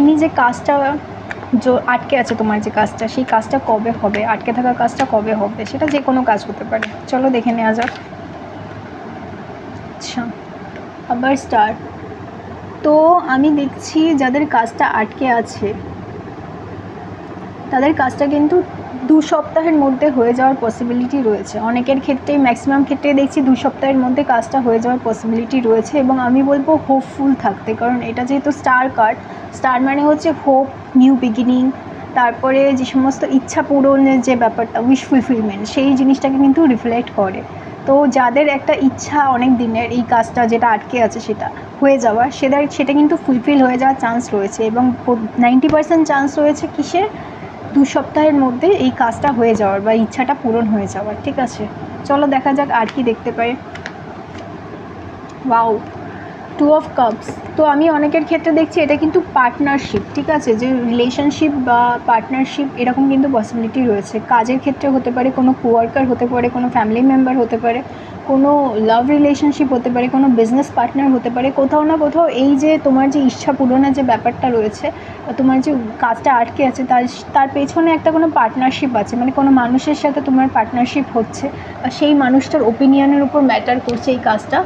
তুমি যে কাজটা আটকে আছে তোমার যে কাজটা, সেই কাজটা কবে হবে? আটকে থাকা কাজটা কবে হবে? সেটা যে কোনো কাজ হতে পারে। চলো দেখে নেওয়া যাক। আচ্ছা আবার স্টার তো আমি দেখছি যাদের কাজটা আটকে আছে তাদের কাজটা কিন্তু দু সপ্তাহের মধ্যে হয়ে যাওয়ার পসিবিলিটি রয়েছে। অনেকের ক্ষেত্রেই ম্যাক্সিমাম ক্ষেত্রে দেখছি দু সপ্তাহের মধ্যে কাজটা হয়ে যাওয়ার পসিবিলিটি রয়েছে এবং আমি বলব হোপফুল থাকতে। কারণ এটা যেহেতু স্টার কার্ড স্টার মানে হচ্ছে হোপ নিউ বিগিনিং তারপরে যে সমস্ত ইচ্ছা পূরণের যে ব্যাপারটা উইশ ফুলফিলমেন্ট সেই জিনিসটাকে কিন্তু রিফ্লেক্ট করে। তো যাদের একটা ইচ্ছা অনেক দিনের এই কাজটা যেটা আটকে আছে সেটা হয়ে যাওয়ার সেটা সেটা কিন্তু ফুলফিল হয়ে যাওয়ার চান্স রয়েছে এবং নাইনটি পার্সেন্ট চান্স রয়েছে কিসের? দু সপ্তাহের মধ্যে এই কাজটা হয়ে যাওয়ার বা ইচ্ছাটা পূরণ হয়ে যাওয়ার, ঠিক আছে? চলো দেখা যাক আর কি দেখতে পাই। ওয়াও! টু অফ কাপস তো আমি অনেকের ক্ষেত্রে দেখছি এটা কিন্তু পার্টনারশিপ ঠিক আছে? যে রিলেশনশিপ বা পার্টনারশিপ এরকম কিন্তু পসিবিলিটি রয়েছে। কাজের ক্ষেত্রে হতে পারে, কোনো কোয়ার্কার হতে পারে, কোনো ফ্যামিলি মেম্বার হতে পারে, কোনো লাভ রিলেশনশিপ হতে পারে, কোনো বিজনেস পার্টনার হতে পারে। কোথাও না কোথাও এই যে তোমার যে ইচ্ছা পূরণের যে ব্যাপারটা রয়েছে তোমার যে কাজটা আটকে আছে, তার তার পেছনে একটা কোনো পার্টনারশিপ আছে। মানে কোনো মানুষের সাথে তোমার পার্টনারশিপ হচ্ছে সেই মানুষটার ওপিনিয়নের উপর ম্যাটার করছে এই কাজটা।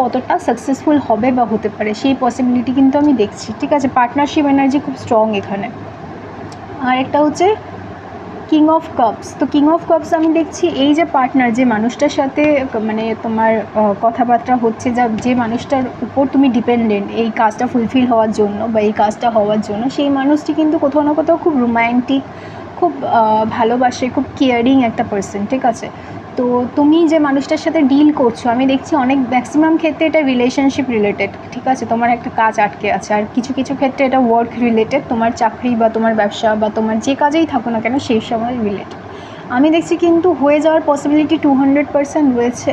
কতটা সাকসেসফুল হবে বা হতে পারে, সেই পসিবিলিটি কিন্তু আমি দেখছি। ঠিক আছে পার্টনারশিপ এনার্জি খুব স্ট্রং এখানে। আর একটা হচ্ছে কিং অফ কাপস তো কিং অফ কাপস আমি দেখছি এই যে পার্টনার যে মানুষটার সাথে মানে তোমার কথাবার্তা হচ্ছে, যা, যে মানুষটার উপর তুমি ডিপেন্ডেন্ট এই কাজটা ফুলফিল হওয়ার জন্য বা এই কাজটা হওয়ার জন্য, সেই মানুষটি কিন্তু কোথাও না কোথাও খুব রোম্যান্টিক খুব ভালোবাসে, খুব কেয়ারিং একটা পার্সন ঠিক আছে? তো তুমি যে মানুষটার সাথে ডিল করছ, আমি দেখছি অনেক ম্যাক্সিমাম ক্ষেত্রে এটা রিলেশনশিপ রিলেটেড ঠিক আছে? তোমার একটা কাজ আটকে আছে, আর কিছু কিছু ক্ষেত্রে এটা ওয়ার্ক রিলেটেড তোমার চাকরি বা তোমার ব্যবসা বা তোমার যে কাজেই থাকো না কেন, সেই সময় রিলেটেড আমি দেখছি কিন্তু হয়ে যাওয়ার পসিবিলিটি টু হান্ড্রেড পার্সেন্ট রয়েছে।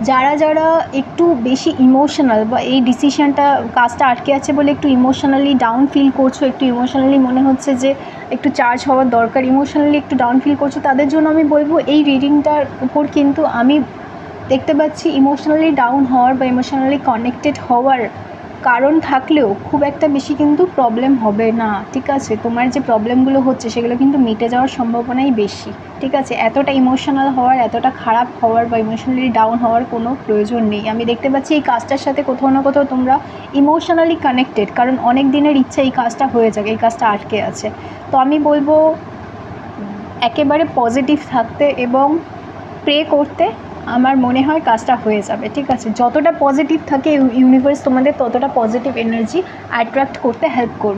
যারা যারা একটু বেশি ইমোশনাল বা এই ডিসিশানটা কাজটা আটকে আছে বলে একটু ইমোশনালি ডাউন ফিল করছ, একটু ইমোশনালি মনে হচ্ছে যে একটু চার্জ হওয়ার দরকার ইমোশনালি একটু ডাউন ফিল করছ, তাদের জন্য আমি বলব এই রিডিংটার উপর কিন্তু আমি দেখতে পাচ্ছি ইমোশনালি ডাউন হওয়ার বা ইমোশনালি কানেক্টেড হওয়ার কারণ থাকলেও খুব একটা বেশি কিন্তু প্রবলেম হবে না, ঠিক আছে? তোমার যে প্রবলেমগুলো হচ্ছে, সেগুলো কিন্তু মিটে যাওয়ার সম্ভাবনাই বেশি, ঠিক আছে? এতটা ইমোশনাল হওয়ার, এতটা খারাপ হওয়ার বা ইমোশনালি ডাউন হওয়ার কোনো প্রয়োজন নেই। আমি দেখতে পাচ্ছি এই কাজটার সাথে কোথাও না কোথাও তোমরা ইমোশনালি কানেক্টেড কারণ অনেক দিনের ইচ্ছা এই কাজটা হয়ে যাবে এই কাজটা আটকে আছে। তো আমি বলব, একেবারে পজিটিভ থাকতে এবং প্রে করতে আমার মনে হয় কাজটা হয়ে যাবে, ঠিক আছে? যতটা পজিটিভ থাকে ইউনিভার্স তোমাদের ততটা পজিটিভ এনার্জি অ্যাট্রাক্ট করতে হেল্প করবে।